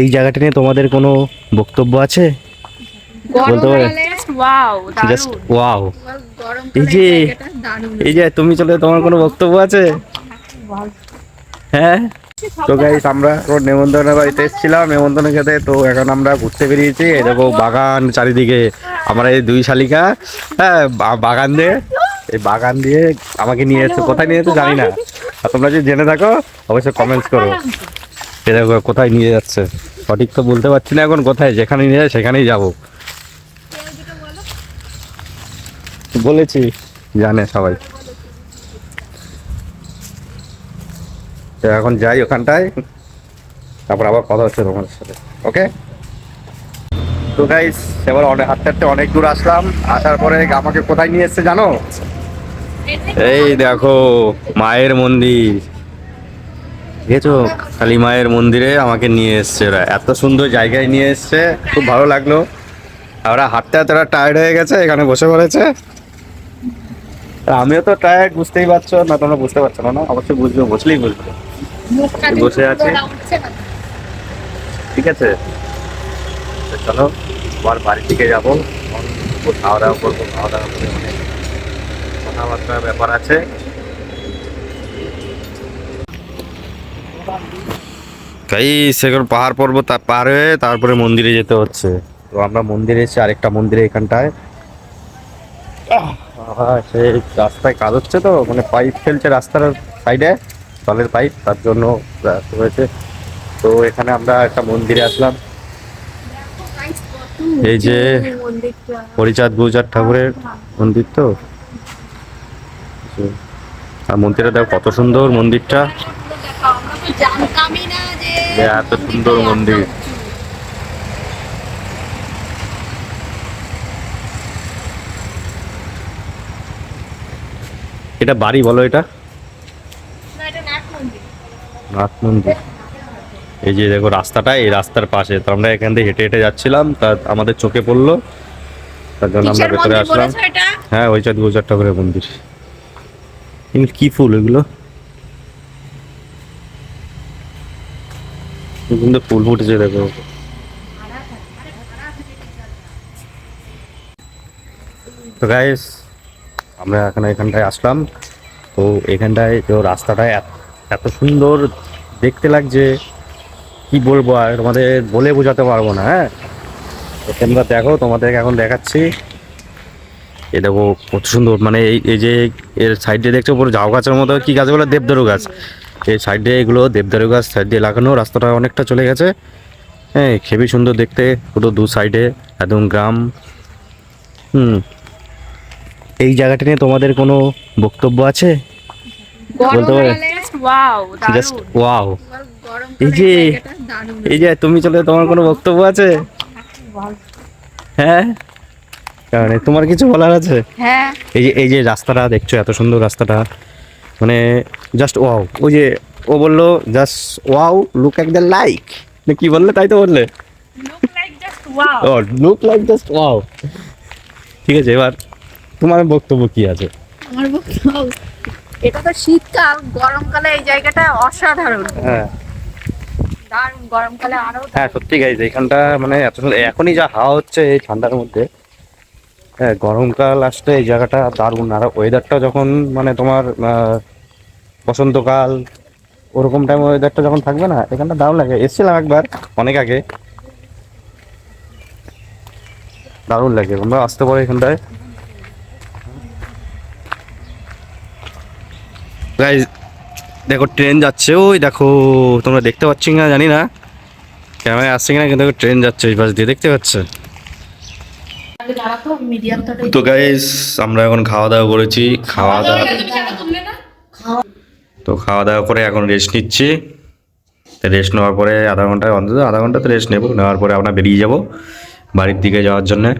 এই জায়গাটা নিয়ে তোমাদের কোনো বক্তব্য আছে? বলতে পারে। জাস্ট ওয়াও এই যে এই যে তুমি চলে তোমার কোনো বক্তব্য আছে? হ্যাঁ? তো গাইস আমরা ওর নেমন্তন্ন বাড়িতে এসেছিলাম নেমন্তন্ন খেতে তো এখন আমরা ঘুরতে বেরিয়েছি। দেখো বাগান চারিদিকে আমরা এই দুই শালিকা হ্যাঁ বাগান দিয়ে এই বাগান দিয়ে আমাকে নিয়ে এসছে। কোথায় নিয়ে যাচ্ছে জানি না। আর তোমরা যদি জেনে থাকো অবশ্যই কমেন্টস করো। দেখো কোথায় নিয়ে যাচ্ছে? সঠিক তো বলতে পারছি না এখন কোথায়? যেখানে নিয়ে যায় সেখানেই যাব। বলেছি। জানে সবাই। তো এখন যাই ওখানটায় তারপর আবার কথা হচ্ছে তোমাদের সাথে। ওকে তো গাইস এবার অনেক হাঁটতে হাঁটতে অনেক দূর আসলাম। আসার পরে আমাকে কোথায় নিয়ে এসছে জানো? এই দেখো মায়ের মন্দির। দেখেছ? কালী মায়ের মন্দিরে আমাকে নিয়ে এসছে ওরা। এত সুন্দর জায়গায় নিয়ে এসছে খুব ভালো লাগল। ওরা হাঁটতে হাঁটতে ওরা টায়ার্ড হয়ে গেছে এখানে বসে পড়েছে। আমিও তো টায়ার্ড বুঝতেই পারছ না তোমরা বুঝতে পারছ না না? অবশ্যই বুঝবে বসলেই বুঝবে। বসে আছে। ঠিক আছে। চলো আবার বাড়ির দিকে যাব। খাওয়া দাওয়া করব খাওয়া দাওয়া করে অনেক কথাবার্তার ব্যাপার আছে। তাই সেগুলো পাহাড় পর্বত পার হয়ে তারপরে মন্দিরে যেতে হচ্ছে। তো আমরা মন্দিরে এসেছি আরেকটা মন্দিরে এখানটায়। সেই রাস্তায় কাজ হচ্ছে তো মানে পাইপ ফেলছে রাস্তার সাইডে জলের পাইপ, তার জন্য হয়েছে। তো এখানে আমরা একটা মন্দিরে আসলাম। এই যে হরিচাঁদ গুজরাট ঠাকুরের মন্দির তো? আর মন্দিরটা দেখো কত সুন্দর মন্দিরটা। জানতামই না যে যে এত সুন্দর মন্দির। এটা বাড়ি বলো এটা। নাথ মন্দির। এই যে দেখো রাস্তাটা এই রাস্তার পাশে। তো আমরা এখান থেকে হেঁটে হেঁটে যাচ্ছিলাম তা আমাদের চোখে পড়ল। তার জন্য আমরা ভেতরে আসলাম। হ্যাঁ ওই চাঁদ গুজরাট ঠাকুরের মন্দির। কি ফুল এগুলো? কি সুন্দর ফুল ফুটেছে, দেখো। তো গাইস আমরা এখন এখানটায় আসলাম। তো এখানটায় তো রাস্তাটা এত- সুন্দর দেখতে লাগছে, কি বলব আর তোমাদের বলে বোঝাতে পারব না হ্যাঁ? তো তোমরা দেখো, তোমাদেরকে এখন দেখাচ্ছি। এ দেখো, কত সুন্দর মানে এই এই যে এর সাইডে দেখছ, পুরো ঝাউ গাছের মতো, কি গাছ বলে? দেবদারু গাছ। এই সাইডে এগুলো দেবদারু গাছ সাইড দিয়ে লাগানো রাস্তাটা অনেকটা চলে গেছে। হ্যাঁ খুবই সুন্দর দেখতে পুরো দু সাইডে একদম গ্রাম। হুম। এই জায়গাটা নিয়ে তোমাদের কোনো বক্তব্য আছে? বলতে পারে। জাস্ট ওয়াও এই যে- এই যে তুমি চলে তোমার কোনো বক্তব্য আছে? হ্যাঁ? কারণ তোমার কিছু বলার আছে? হ্যাঁ। এই যে এই যে রাস্তাটা দেখছ এত সুন্দর রাস্তাটা। মানে জাস্ট ওয়াও ওই যে ও বলল just wow look at the like কি বললে? তাই তো বললে? লুক লাইক জাস্ট ওয়াও ঠিক আছে এবার তোমার বক্তব্য কি আছে? আমার বক্তব্য এটা তো শীতকাল গরমকালে এই জায়গাটা অসাধারণ। হ্যাঁ। দারুণ গরমকালে আরও হ্যাঁ সত্যি গাইজ এখানটা মানে এত এখনই যা হাওয়া হচ্ছে এই ঠান্ডার মধ্যে হ্যাঁ গরমকাল আসলে এই জায়গাটা দারুণ। আর ওয়েদারটা যখন মানে তোমার বসন্তকাল, ওরকম টাইম ওয়েদারটা যখন থাকবে না, এখানটা দারুণ লাগে। এসেছিলাম একবার, অনেক আগে। দারুণ লাগে, তোমরা আসতে পারো এখানটায়। দেখো ট্রেন যাচ্ছে। ওই দেখো, তোমরা দেখতে পাচ্ছি না জানি না। ক্যামেরায় আসছে কিনা, কিন্তু ট্রেন যাচ্ছে ওই পাশ দিয়ে, দেখতে পাচ্ছে? তো গাইস আমরা এখন খাওয়া দাওয়া করেছি খাওয়া দাওয়া তো খাওয়া দাওয়া করে এখন রেস্ট নিচ্ছি। রেস্ট নেওয়ার পরে আধা ঘণ্টা অন্তত, আধা ঘণ্টা তো রেস্ট নেব। নেওয়ার পরে আমরা বেরিয়ে যাব বাড়ির দিকে যাওয়ার জন্যে।